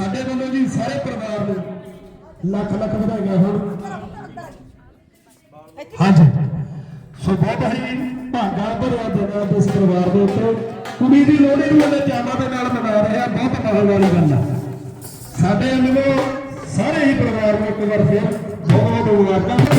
ਸਾਡੇ ਵੱਲੋਂ ਜੀ ਸਾਰੇ ਪਰਿਵਾਰ ਨੂੰ ਲੱਖ ਲੱਖ ਵਧਾਈਆਂ ਹੋਣ। ਹਾਂਜੀ। ਸੋ ਬਹੁਤ ਹੀ ਭਾਗਾ ਭਰਿਆ ਦਿਨ ਆ ਇਸ ਪਰਿਵਾਰ ਦੇ ਉੱਤੇ। ਕੁੜੀ ਦੀ ਲੋਹੜੀ ਨੂੰ ਉਹਦੇ ਚਾਵਾਂ ਦੇ ਨਾਲ ਮਨਾ ਰਿਹਾ, ਬਹੁਤ ਮਾਣ ਵਾਲੀ ਗੱਲ ਆ। ਸਾਡੇ ਵੱਲੋਂ ਸਾਰੇ ਹੀ ਪਰਿਵਾਰ ਨੂੰ ਇੱਕ ਵਾਰ ਫਿਰ ਬਹੁਤ ਬਹੁਤ ਮੁਬਾਰਕਾਂ।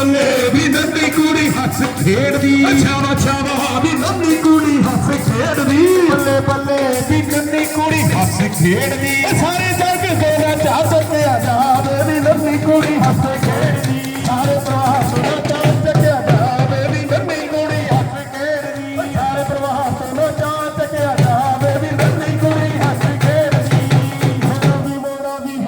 ਬੱਲੇ ਵੀ ਨੰਨੀ ਕੁੜੀ ਹੱਸ ਖੇਡਦੀ। ਛਾਵਾ ਛਾਵਾ ਵੀ ਨੰਨੀ ਕੁੜੀ ਹੱਸ ਖੇਡਦੀ। ਬੱਲੇ ਬੱਲੇ ਵੀ ਨੰਨੀ ਕੁੜੀ ਹੱਸ ਖੇਡਦੀ। ਸਾਰੇ ਜੱਗ ਤੇਰਾ ਚਾਹ ਸੱਤੇ ਆਜ਼ਾਦ ਵੀ ਨੰਨੀ ਕੁੜੀ ਹੱਸ ਖੇਡਦੀ। ਸਾਰੇ ਪਰਿਵਾਰ ਸੁਣੋ ਚਾਹ ਚੱਕਿਆ ਜਾਵੇ ਵੀ ਨੰਨੀ ਕੁੜੀ ਹੱਸ ਖੇਡਦੀ। ਸਾਰੇ ਪਰਿਵਾਰ ਸੁਣੋ ਚਾਹ ਚੱਕਿਆ ਜਾਵੇ ਵੀ ਨੰਨੀ ਕੁੜੀ ਹੱਸ ਖੇਡਦੀ। ਮੋਰਾ ਵੀ ਮੋਰਾ ਵੀ